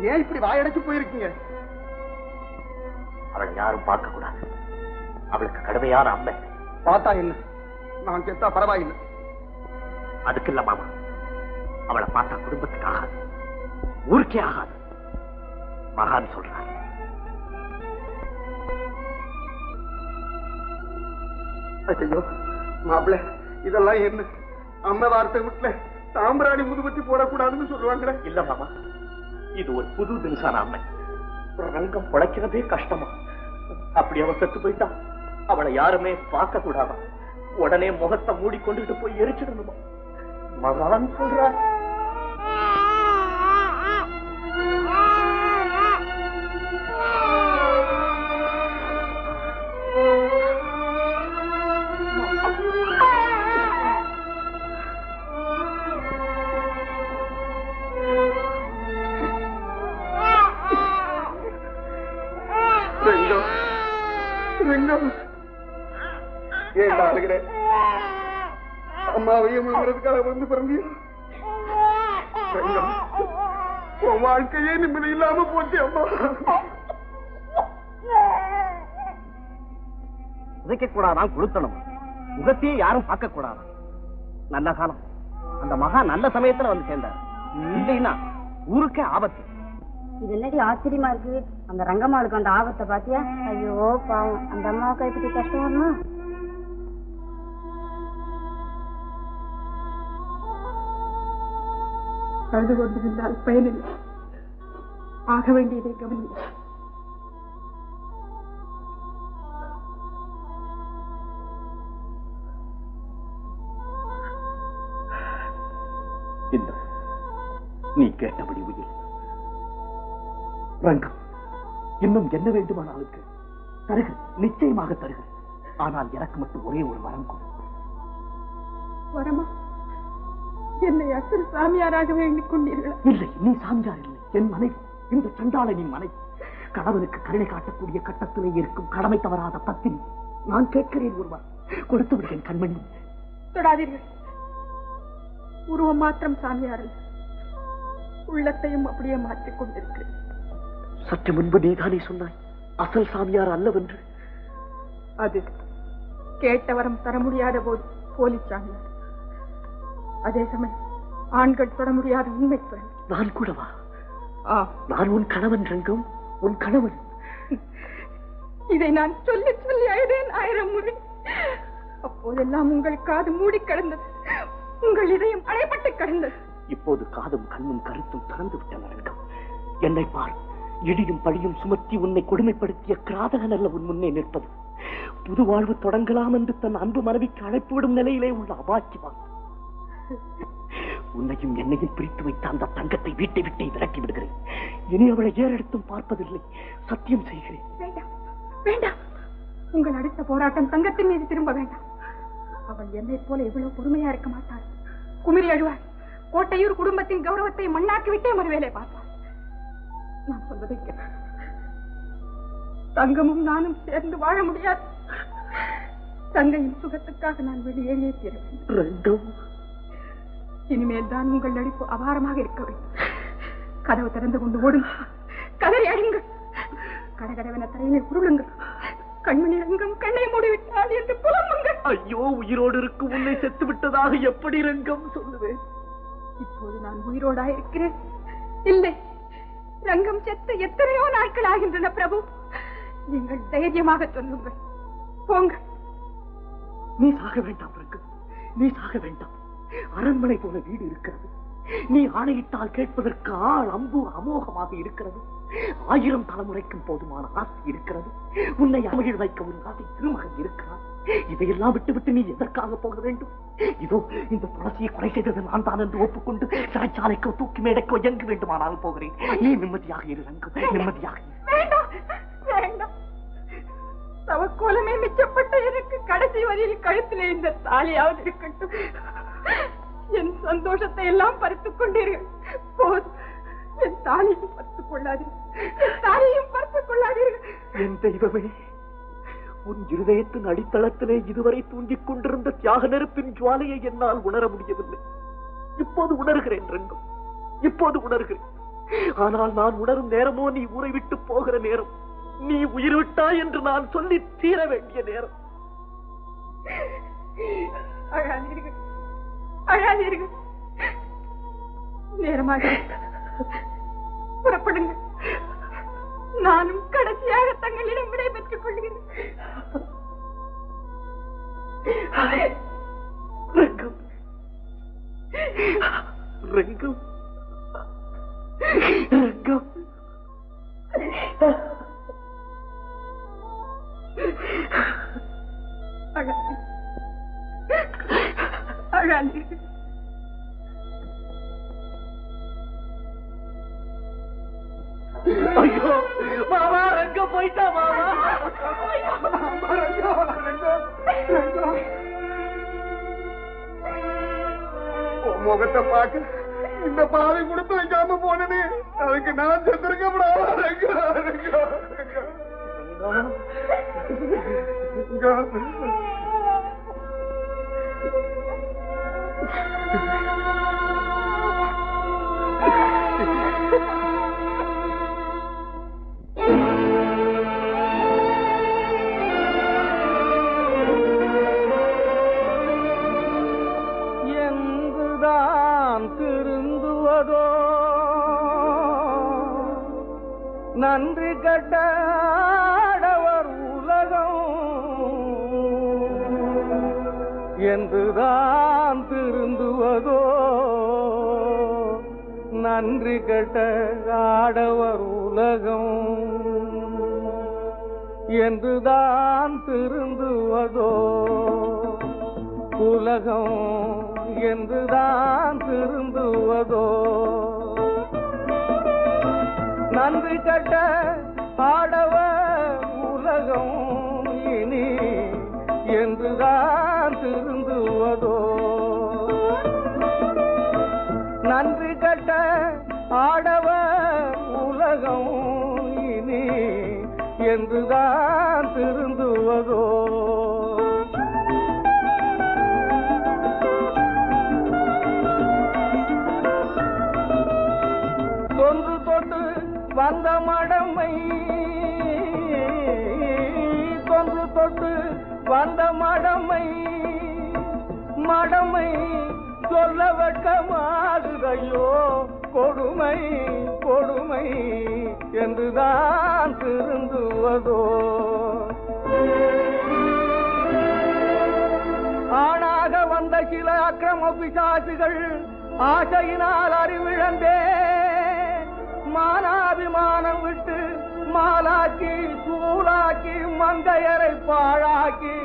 ஏன் இப்படி வாயடைச்சு போயிருக்கீங்க? அவளை யாரும் பார்க்க கூடாது அவளுக்கு கடுமையான அம்மை பார்த்தா என்ன? நான் செத்தா பரவாயில்லை. அதுக்கு இல்ல மாமா. அவளை பார்த்தா குடும்பத்துக்கு ஆகாது. ஊருக்கே ஆகாது. மகான் சொல்றார். ஐயோ மாப்பிள்ள இதெல்லாம் என்ன? அம்மா வார்த்தை வீட்டுல சாம்பிராணி முதுபத்தி போடக்கூடாதுன்னு சொல்லுவாங்களே. இல்ல மாமா. இது ஒரு புது தினசான அம்மை ரங்கம் பிழைக்கிறதே கஷ்டமா? அப்படி அவ செத்து போயிட்டா? அவளை யாருமே பார்க்க கூடாதா உடனே முகத்தை மூடிக்கொண்டுகிட்டு போய் எரிச்சிடணுமா? மகான் சொல்றார் விழுறதுக்காக வந்து பிறந்தியா உன் வாழ்க்கையே நிம்மதி இல்லாம போச்சு அம்மா. உதைக்க கூடாதான் குளுத்தணும். முகத்தையே யாரும் பார்க்க கூடாதான் நல்ல காலம். அந்த மகா நல்ல சமயத்துல வந்து சேர்ந்தார். இல்லைன்னா ஊருக்கே ஆபத்து. இது என்னடி ஆச்சரியமா இருக்கு? அந்த ரங்கம்மாளுக்கு அந்த ஆபத்தை பாத்தியா ஐயோ பாவம். அந்த அம்மாவுக்கு எப்படி கஷ்டம் வருமா? அழுது கொண்டிருந்தால் பயனில்லை. ஆக வேண்டியதை கவனி இந்த நீ கேட்டபடி உயிர். ரங்கம் இன்னும் என்ன வேண்டுமானாலும் கேள். தருகிறேன் நிச்சயமாக தருகிறேன் ஆனால் எனக்கு மட்டும் ஒரே ஒரு வரம் கொடு. வரமா? என்னை அசல் சாமியாராக வேண்டிக் கொண்டீர்களா? இல்லை நீ சாமியார் இல்லை. என் மனைவி இந்த சண்டாளனின் மனைவி. கணவனுக்கு கருணை காட்டக்கூடிய கட்டத்திலே இருக்கும் கடமை தவறாத பத்தினி. நான் கேட்கிறேன் ஒருவர் கொடுத்து விடுகிறேன் கண்மணி. தொடாதீர்கள். உருவம் மாத்திரம் சாமியார் உள்ளத்தையும் அப்படியே மாற்றிக் கொண்டிருக்கிறேன் சற்று முன்பு நீதானே சொன்னாய் அசல் சாமியார் அல்லவென்று. அது கேட்ட வரம் தர முடியாத போது போலி சாமியார். அதே சமயம் ஆண்கள் தொட முடியாத உண்மை நான் கூடவா? நான் உன் கணவன் ரங்கம் உன் கணவன். இதை நான் சொல்லி சொல்லி அழுதேன் ஆயிரம் முறை. அப்போதெல்லாம் உங்கள் காது மூடி கிடந்தது. உங்கள் இதயம் அடைபட்டு கிடந்தது. இப்போது காதும் கண்ணும் கருத்தும் திறந்து விட்டன ரங்கம். என்னை பார் இடியும் பழியும் சுமத்தி உன்னை கொடுமைப்படுத்திய கிராதகன் அல்ல உன் முன்னே நிற்பது. புது வாழ்வு தொடங்கலாம் என்று தன் அன்பு மனைவிக்கு அழைப்பு விடும் நிலையிலே உள்ள அபாக்கியவான் உன்னையும் என்னையும் பிரித்து வைத்த அந்த தங்கத்தை வீட்டை விட்டே விரட்டி விடுகிறேன். இனி அவளை ஏறெடுத்தும் பார்ப்பதில்லை. சத்தியம் செய்கிறேன். வேண்டாம். வேண்டாம். உங்கள் அடுத்த போராட்டம் தங்கத்தின் மீது திரும்ப வேண்டாம். அவள் என்னை போல எவ்வளவு பொறுமையா இருக்க மாட்டாள். குமிரி அழுவாள். கோட்டையூர் குடும்பத்தின் கௌரவத்தை மண்ணாக்கி விட்டே மறுவேலை பார்ப்பாள். நான் சொல்வதை. தங்கமும் நானும் சேர்ந்து வாழ முடியாது. தங்கையின் சுகத்துக்காக நான் வெளியேறியே தீர வேண்டும். இனிமேல் தான் உங்கள் நடிப்பு அபாரமாக இருக்க வேண்டும். கதவு திறந்து கொண்டு ஓடுங்கள் கதறி அழுங்கள் கடகடவென தரையிலே உருளுங்கள். கண்மணி ரங்கம் கண்ணை மூடிவிட்டால் என்று புலம்புங்கள். ஐயோ உயிரோடு இருக்கும் உன்னை செத்து விட்டதாக எப்படி ரங்கம் சொல்லுவேன்? இப்போது நான் உயிரோடா இருக்கிறேன். இல்லை ரங்கம் செத்து எத்தனையோ நாட்கள் ஆகின்றன பிரபு. நீங்கள் தைரியமாக சொல்லுங்கள். போங்க நீ சாக வேண்டாம் நீ சாக வேண்டாம். அரண்மனை போல வீடு இருக்கிறது. நீ ஆணையிட்டால் கேட்பதற்கு ஆள் அம்பு அமோகமாக இருக்கிறது. ஆயிரம் தலைமுறைக்கும் போதுமான ஆசை இருக்கிறது. உன்னை அமையில் வைக்க ஒரு ஆசை திருமகன் இருக்கிறார் இதையெல்லாம் விட்டுவிட்டு நீ எதற்காக போக வேண்டும்? இதோ இந்த துளசியை கொலை செய்தது நான் தான் என்று ஒப்புக்கொண்டு சிறைச்சாலைக்கோ தூக்கி மேடைக்கோ எங்கு வேண்டுமானால் போகிறேன். நீ நிம்மதியாக இரு ரங்கம் நிம்மதியாக வேண்டாம். தவக்கோலமே மிச்சப்பட்ட எனக்கு கடைசி வரையில் கழுத்திலே இந்த தாலியாவது இருக்கட்டும். என் சந்தோஷத்தை எல்லாம் பறித்துக் கொண்டீர்கள். போதும். என் தாலியும் பறித்துக் கொள்ளாதீர்கள். என் தாலியும் பறித்துக் கொள்ளாதீர்கள். என் தெய்வமே உன் இருதயத்தின் அடித்தளத்திலே இதுவரை தூங்கிக் கொண்டிருந்த தியாக நெருப்பின் ஜுவாலையை என்னால் உணர முடியவில்லை. இப்போது உணர்கிறேன் ரங்கம். இப்போது உணர்கிறேன். ஆனால் நான் உணரும் நேரமோ நீ ஊரை விட்டு போகிற நேரம். நீ உயிர் விட்டாய் என்று நான் சொல்லி தீர வேண்டிய நேரம். அழாதீர்கள். அழாதீர்கள். நேரமாக புறப்படுங்க நானும் கடைசியாக தங்களிடம் விடைபெற்றுக் கொள்கிறேன். ரங்கம். ரங்கம். என்றுதான் ஆடவர் உலகம். என்றுதான் திருந்துவதோ? உலகம் என்றுதான் திருந்துவதோ? நன்றி கட்ட ஆடவ உலகம் இனி என்றுதான் திருந்துவதோ? என்றுதான் திருந்துவதோ? தொன்று தொட்டு வந்த மடமை தொன்று தொட்டு வந்த மடமை மடமை சொல்ல வெட்கமாகுதையோ? கொடுமை கொடுமை. என்றுதான் திருந்துவதோ. ஆணாக வந்த சில அக்கிரம பிசாசுகள் ஆசையினால் அறிவிழந்தே. மானாபிமானம் விட்டு மாலாக்கி சூளாக்கி மந்தையரை பாழாக்கி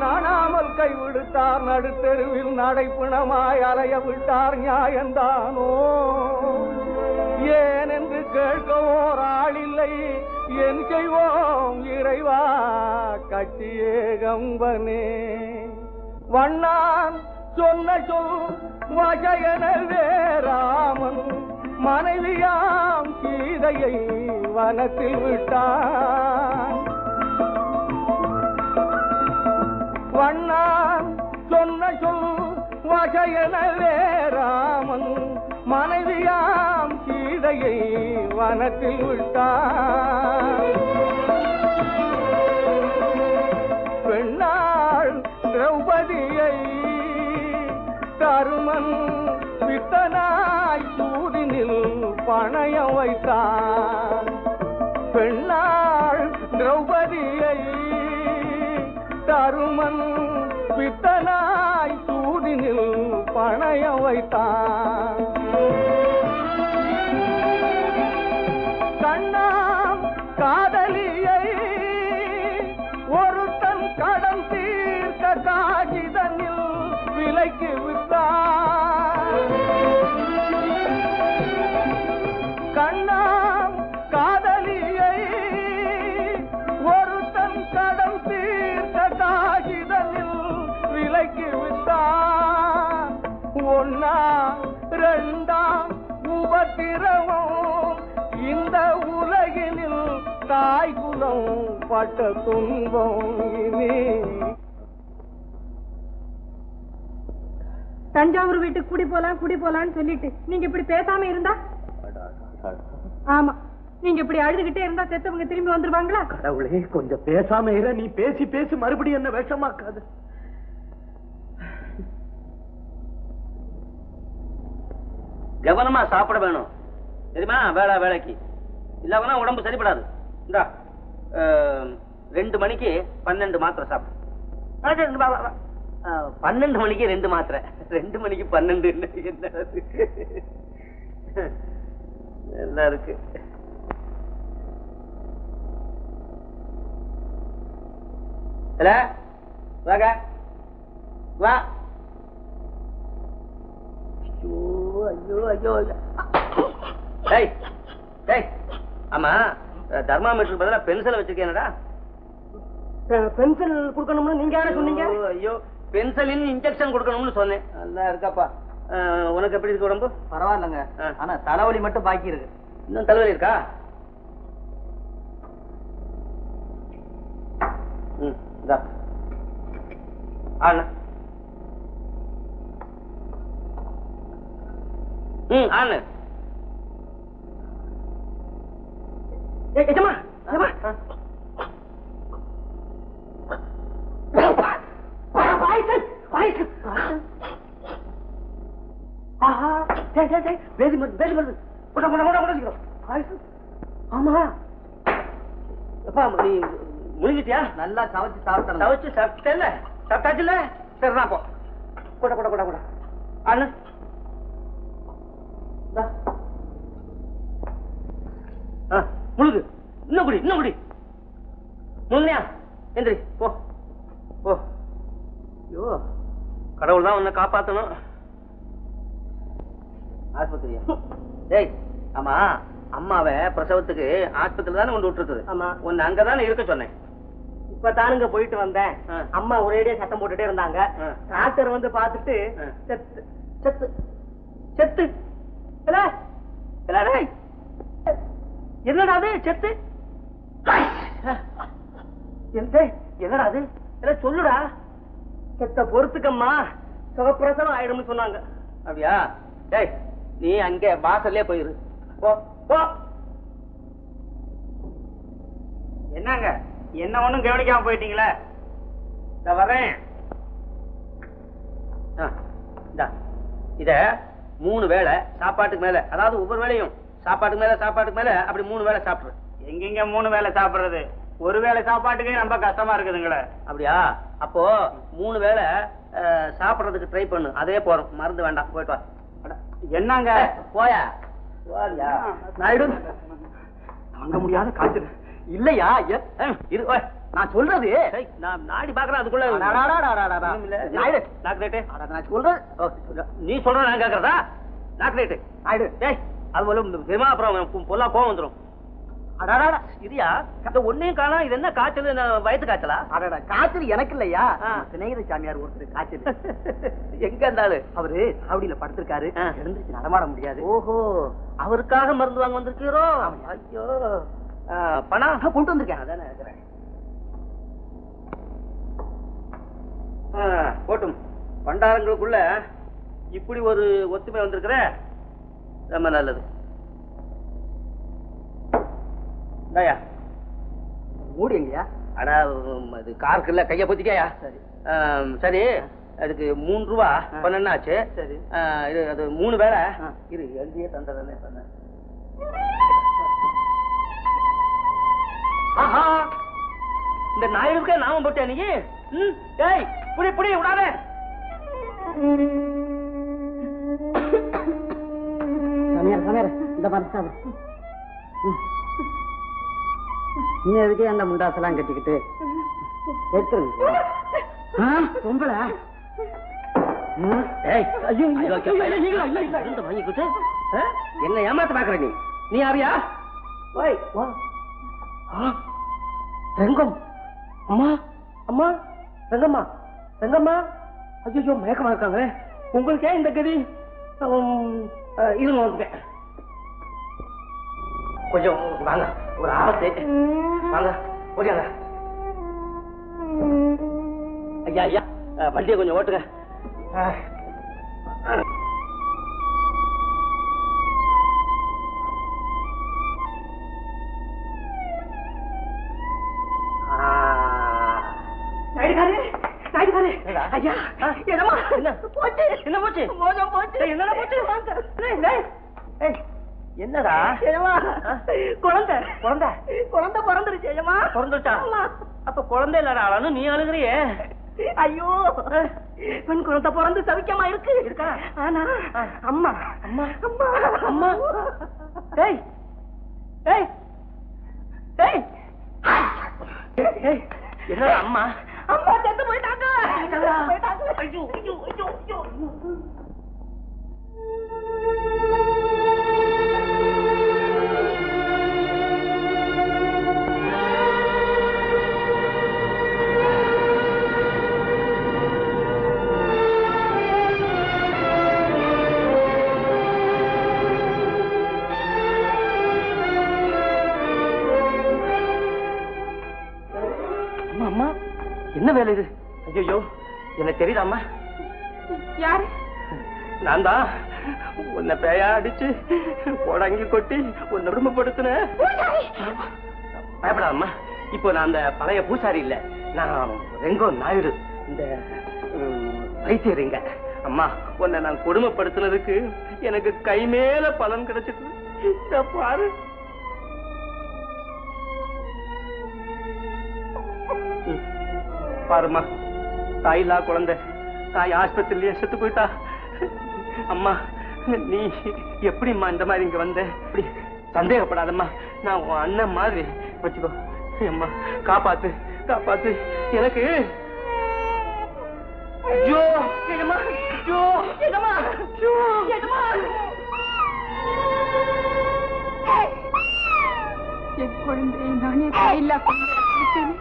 நாணாமல் கைவிடுத்தார். நடுத்தெருவில் நடைப்பிணமாய் அலைய விட்டார். நியாயந்தானோ? ஏனென்று என்று கேட்க ஓர் ஆளில்லை என் செய்வோம் இறைவா கட்டியே கம்பனே வண்ணான் சொன்ன சொல் வஜயனவே ராமன் மனைவியாம் சீதையை வனத்தில் விட்டான். வண்ணான் சொன்ன சொல் வஜயனவே ராமன் மனைவியாம் சீதையை வனத்தில் விட்டான் பட்ட துன்பம் இனி. தஞ்சாவூர் வீட்டுக்கு குடி போலாம் குடி போலான்னு சொல்லிட்டு நீங்க இப்படி பேசாம இருந்தா? ஆமா. நீங்க இப்படி அழுதுகிட்டே இருந்தா செத்தவங்க திரும்பி வந்துருவாங்களா? கடவுளே கொஞ்சம் பேசாம இரு. நீ பேசி பேசி மறுபடியும் என்ன விஷமாக்காது. கவனமா சாப்பிட வேணும். தெரியுமா? வேலை வேலைக்கு. இல்லாமனா உடம்பு சரிப்படாது. இந்தா. ரெண்டு மணிக்கு பன்னெண்டு மாத்திரை சாப்பிடும் பன்னெண்டு மணிக்கு ரெண்டு மாத்திரை. ரெண்டு மணிக்கு பன்னெண்டு என்ன நல்லா இருக்கு. வாங்க. வா. ஐயோ ஐயோ ஐயோ. ஆமா. தர்மாமீட்டருக்கு பதிலா பென்சிலை வச்சிருக்கேனடா பென்சில் கொடுக்கணும்னு நீங்க யார சொன்னீங்க? ஐயோ, பென்சிலின் இன்ஜெக்ஷன் கொடுக்கணும்னு சொன்னேன். நல்லா இருக்காப்பா. உனக்கு எப்படி இருக்கு உடம்பு? பரவாயில்லைங்க. ஆனா தலைவலி மட்டும் பாக்கி இருக்கு. இன்னும் தலைவலி இருக்கா? ம் ஆண்ணா ம் ஆண்ணு எஜமா எஜமா பாய்சன் பாய்சன் ஆஹா டேய் டேய் டேய் வேதி மருந்து வேதி மருந்து போட போட போட போட சீக்கிரம் பாய்சன் ஆமா முழுங்கிட்டியா நல்லா கவச்சு சாப்பிட்டேன். தவச்சு சாப்பிட்டேல்ல? சாப்பிட்டாச்சுல்ல? சரி நான் போ. போட போட போட போட அண்ணு. ஆ, முழுகு. இன்னும் குடி இன்னும் குடி. முழுங்கனியா எந்திரி போ. போ. ஐயோ கடவுள் தான் உன்னை காப்பாத்தணும். ஆஸ்பத்திரியா? டேய் ஆமா அம்மாவை பிரசவத்துக்கு ஆஸ்பத்திரி தானே கொண்டு விட்டுருக்குது. ஆமா. உன்னை அங்கதானே இருக்க சொன்னேன். இப்ப தானுங்க போயிட்டு வந்தேன். அம்மா ஒரேடியா சத்தம் போட்டுட்டே இருந்தாங்க. டாக்டர் வந்து பார்த்துட்டு ஆ. செத்து செத்து செத்து. என்னடா அது செத்து? என்னடா அது? இல்ல சொல்லுடா. செத்த பொறுத்துக்கம்மா. சுகப்பிரசவம் ஆயிடும்னு சொன்னாங்க. அப்படியா? டேய் நீ அங்க வாசல்லே போயிரு. போ போ. என்னங்க? என்ன ஒண்ணும் கவனிக்காம போயிட்டீங்களே? இந்த வரேன். இத மூணு வேளை சாப்பாட்டுக்கு மேல அதாவது ஒவ்வொரு வேளையும் சாப்பாட்டுக்கு மேல சாப்பாட்டுக்கு மேல அப்படி மூணு வேளை சாப்பிடுற எங்கெங்க மூணு வேளை சாப்பிடுறது? ஒரு வேளை சாப்பாட்டுக்கே ரொம்ப கஷ்டமா இருக்குதுங்களே. அப்படியா? அப்போ மூணு வேளை சாப்பிடுறதுக்கு ட்ரை பண்ணு. அதே போறோம் மருந்து வேண்டாம். போயிட்டு வா. என்னங்க? போயா? நாயுடு. தாங்க முடியாத காய்ச்சல். இல்லையா? ஓய். நான் சொல்றது. நான் நாடி பாக்குறேன் அதுக்குள்ள. நான் சொல்றது. நீ சொல்ற நான் கேக்குறதா? நாக்கு ரேட்டு நாயுடு. டேய் அது போல சினிமா அப்புறம் பொல்லா கோவம் வந்துரும். அடாடாடா இதுயா இந்த ஒன்னையும் காணா இது என்ன காய்ச்சல்? வயிற்று காய்ச்சலா? அடடா காய்ச்சல் எனக்கு இல்லையா. சிநேகித சாமியார் ஒருத்தர் காய்ச்சல். எங்க இருந்தாலு அவரு சாவடியில படுத்திருக்காரு. எழுந்திருச்சு நடமாட முடியாது. ஓஹோ அவருக்காக மருந்து வாங்க வந்திருக்கீரோ? ஐயோ. பணம் கொண்டு வந்திருக்கேன். அதானே இருக்கிறேன் போட்டும். பண்டாரங்களுக்குள்ள இப்படி ஒரு ஒத்துமை வந்திருக்கிற ரொம்ப நல்லது. இந்தாயா. மூடி எங்கயா? அடா உம், அது காருக்குல்ல கைய பொத்திக்கயா சரி. சரி. அதுக்கு மூணு ரூபா. பன்னெண்டு ஆச்சு? சரி. இது அது மூணு வேளை. ஆ. இரு எழுதியே தந்ததானே சொன்னேன். ஆஹா! இந்த நாயுடுக்கே நாம போட்டியா நீ? ம் டேய் புடி புடி விடாத. சமையல் சமையல் இந்த மாதிரி சாப்பிடு. நீ எதுக்கே அந்த முண்டாசெல்லாம் கட்டிக்கிட்டு? எடுத்துருங்க பொம்பளை? என்ன ஏமாத்த பாக்குற நீ? நீ யாரியா? ரெங்கம். அம்மா அம்மா ரெங்கம்மா ரெங்கம்மா. ஐயோ மயக்கமா இருக்காங்களே. உங்களுக்கே இந்த கதி? இருங்க வந்துட்டேன். கொஞ்சம் வாங்க. ஒரு ஆபத்து வாங்க ஓடியாங்க. ஐயா ஐயா வண்டியை கொஞ்சம் ஓட்டுங்க. ஐயா என்னமா என்ன? போச்சு. என்ன போச்சு? மோசம் போச்சு. என்ன போச்சு? வாங்க. என்னடா? ஏம்மா, குழந்தை. குழந்தை? குழந்தை பிறந்துருச்சு ஐயம்மா பிறந்துட்டா ஆமா. அப்ப குழந்தை இல்லடா ஆளானு நீ அழுகுறியே. ஐயோ பெண் குழந்தை பிறந்து சவிக்கமா இருக்கு. இருக்கா? ஆனா. அம்மா. அம்மா. அம்மா. அம்மா. டேய் டேய் டேய் ஏய், என்னடா அம்மா? அம்மா செத்து போயிட்டாங்க? போயிட்டாங்க. ஐயோ ஐயோ ஐயோ ஐயோ. என்ன வேலை இது? ஐயோ என்ன தெரியுதாம்மா. யாரு? நான் தான் உன்னை பேயா அடிச்சு உடங்கி கொட்டி உன்னை குடும்பப்படுத்தினேன் பயப்படாதம்மா. இப்போ நான் அந்த பழைய பூசாரி இல்ல. நான் ரெங்கோ நாயுடு. இந்த வைத்தியரிங்க அம்மா உன்னை நான் கொடுமைப்படுத்தினதுக்கு எனக்கு கை மேல பலன் கிடைச்சிட்டு பாரு. பாரும்மா. தாயில்லா குழந்தை. தாய் ஆஸ்பத்திரிலேயே செத்து போயிட்டா. அம்மா நீ எப்படிம்மா இந்த மாதிரி இங்க வந்த? இப்படி சந்தேகப்படாதம்மா. நான் உன் அண்ணன் மாதிரி வச்சுக்கோ. அம்மா காப்பாத்து காப்பாத்து. எனக்கு என் குழந்தையை நானே தாயில்லா கொண்டிருக்கிறேன்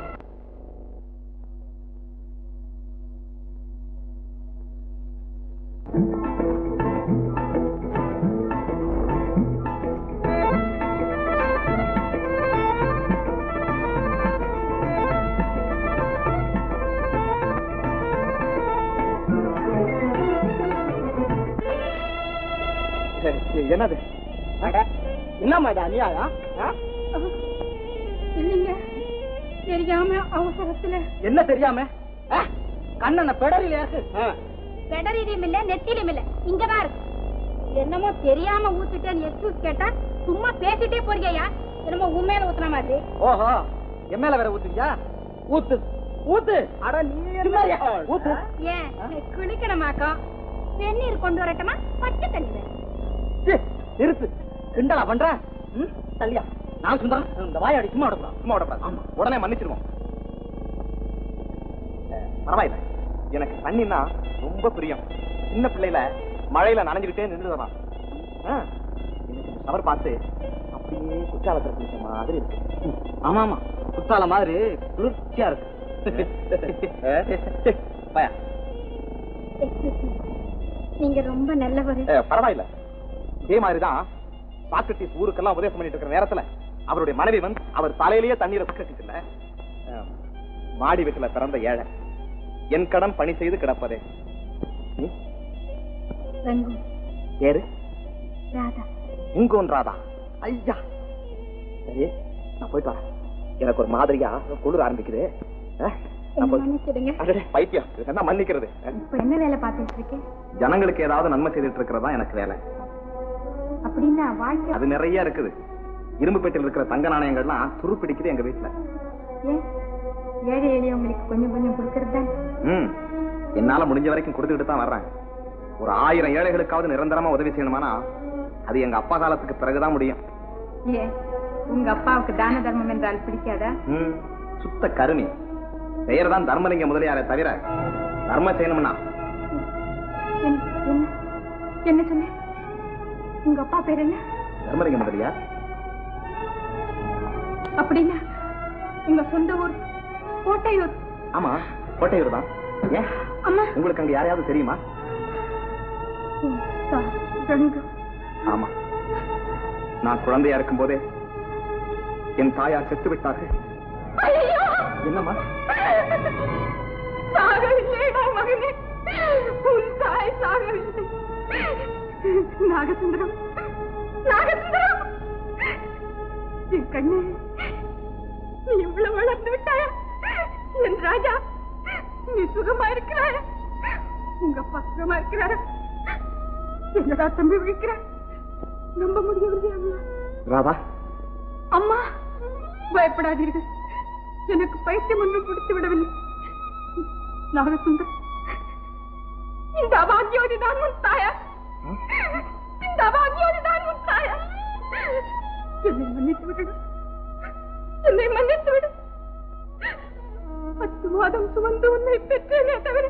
ஆ? இல்லைங்க தெரியாம அவசரத்துல. என்ன தெரியாம? கண்ணனை பெடரில. பெடரிலும் இல்ல நெத்திலும் இல்ல. இங்கதான் இருக்கு என்னமோ தெரியாம ஊத்துட்டேன்னு எக்ஸ்கூஸ் கேட்டா சும்மா பேசிட்டே போறியா என்னமோ உண்மையில ஊத்துன மாதிரி. ஓஹோ என் மேல வேற ஊத்துறியா ஊத்து ஊத்து. அட நீ ஊத்து. ஏன்? குளிக்கணுமாக்கம் வெந்நீர் கொண்டு வரட்டுமா? பச்சை தண்ணி நிறுத்து. கிண்டலா பண்ற? தள்ளியா? நான் சுந்தரம். இந்த வாயாடி சும்மா விடக்கூடாது. சும்மா விடக்கூடாது. ஆமா. உடனே மன்னிச்சிருவோம். பரவாயில்ல. எனக்கு தண்ணின்னா ரொம்ப பிரியம். சின்ன பிள்ளையில மழையில நனைஞ்சுக்கிட்டே நின்றுதான். எனக்கு ஷவர் பார்த்து அப்படியே குற்றாலத்தில் குளிச்ச மாதிரி இருக்கு. ஆமா ஆமா குத்தால மாதிரி குளிர்ச்சியா இருக்கு. நீங்க ரொம்ப நல்லவர். பரவாயில்ல. இதே மாதிரிதான் சாக்ரட்டிஸ் ஊருக்கெல்லாம் உபதேசம் பண்ணிட்டு இருக்கிற நேரத்துல அவருடைய மனைவி வந்து அவர் தலையிலேயே தண்ணீரை கட்டிட்டு மாடி வீட்டுல பிறந்த ஏழை. என் கடன் பணி செய்து கிடப்பதே. பேரு ராதா. இங்கோன்றாதா ஐயா. சரி நான் போயிட்டு வரேன். எனக்கு ஒரு மாதிரியா குளிர ஆரம்பிக்குது. பைத்தியம். என்ன மன்னிக்கிறது? என்ன வேலை பார்த்துட்டு இருக்கேன் ஜனங்களுக்கு ஏதாவது நன்மை செய்துட்டு இருக்கிறது எனக்கு வேலை. அப்படின்னா வாழ்க்கை அது நிறைய இருக்குது. இரும்பு பெட்டியில் இருக்கிற தங்க நாணயங்கள்லாம் துரு பிடிக்குது எங்க வீட்டுல ஏழை எளியவங்களுக்கு கொஞ்சம் கொஞ்சம் கொடுக்கறது ம். என்னால முடிஞ்ச வரைக்கும் கொடுத்துக்கிட்டு தான் வர்றேன். ஒரு ஆயிரம் ஏழைகளுக்காவது நிரந்தரமா உதவி செய்யணுமானா அது எங்க அப்பா காலத்துக்கு பிறகுதான் முடியும். ஏன்? உங்க அப்பாவுக்கு தான தர்மம் என்றால் பிடிக்காதா? ம், சுத்த கருமி பெயர் தான் தர்மலிங்க முதலியாரே தவிர தர்மம் செய்யணும்னா என்ன? சொன்ன உங்க அப்பா பேர் என்ன? தர்மலிங்க முதலியார் அப்படின்னா உங்க சொந்த ஊர் கோட்டையூர். ஆமா கோட்டையூர் தான். ஏன்? அம்மா. உங்களுக்கு அங்க யாரையாவது தெரியுமா? ஆமா. நான் குழந்தையா இருக்கும் போதே என் தாயார் செத்து விட்டார்கள். என்னம்மா? சாகவில்லைடா மகனே. உன் தாய் சாகவில்லை. நாகசுந்தரம். நாகசுந்தரம்! என் கண்ணே நீ இவ்வளவு வளர்ந்து விட்டாயா? என் ராஜா நீ சுகமா இருக்கிறாய்? உங்க அப்பா சுகமா இருக்கிறாரா? என்னடா தம்பி விழிக்கிற நம்ப முடியவில்லையா அம்மா? ராதா. அம்மா பயப்படாதீர்கள். எனக்கு பைத்தியம் ஒன்றும் பிடித்து விடவில்லை. நாகசுந்தர் இந்த அபாகியோதி தான் உன் தாயார். இந்த அபாகியோதி உன் தாயார் என்னை மன்னித்து விடு என்னை மன்னித்து விடு பத்து மாதம் சுமந்து உன்னை பெற்றேனே தவிர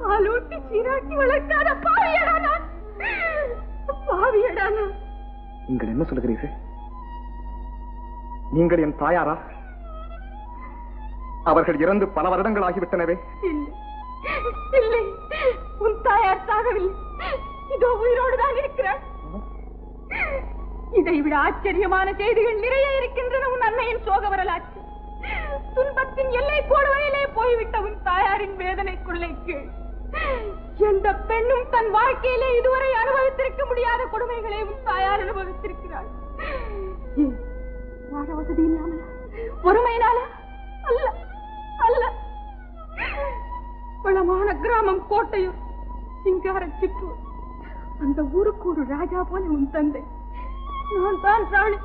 பாலூட்டி சீராக்கி வளர்க்காத பாவியடா நான் பாவியடா நான் நீங்கள் என்ன சொல்லுகிறீர்கள்? நீங்கள் என் தாயாரா? அவர்கள் இறந்து பல வருடங்கள் ஆகிவிட்டனவே. இல்லை. இல்லை. உன் தாயார் சாகவில்லை. இதோ உயிரோடு தான் இருக்கிறார் இதை விட ஆச்சரியமான செய்திகள் நிறைய இருக்கின்றன உன் அன்னையின் சோக வரலாற்று துன்பத்தின் எல்லை கோடுவையிலே போய்விட்ட உன் தாயாரின் வேதனைக்குள்ளே கொள்ளைக்கு எந்த பெண்ணும் தன் வாழ்க்கையிலே இதுவரை அனுபவித்திருக்க முடியாத கொடுமைகளை உன் தாயார் அனுபவித்திருக்கிறாள். வாழ வசதி இல்லாமலா? பொறுமையினால அல்ல அல்ல. வளமான கிராமம் கோட்டையூர் சிங்கார சிற்றூர் அந்த ஊருக்கு ஒரு ராஜா போல உன் தந்தை. நான் தான் ராணி.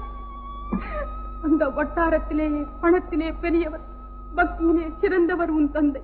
அந்த வட்டாரத்திலேயே பணத்திலே பெரியவர் பக்தியிலே சிறந்தவர் உன் தந்தை.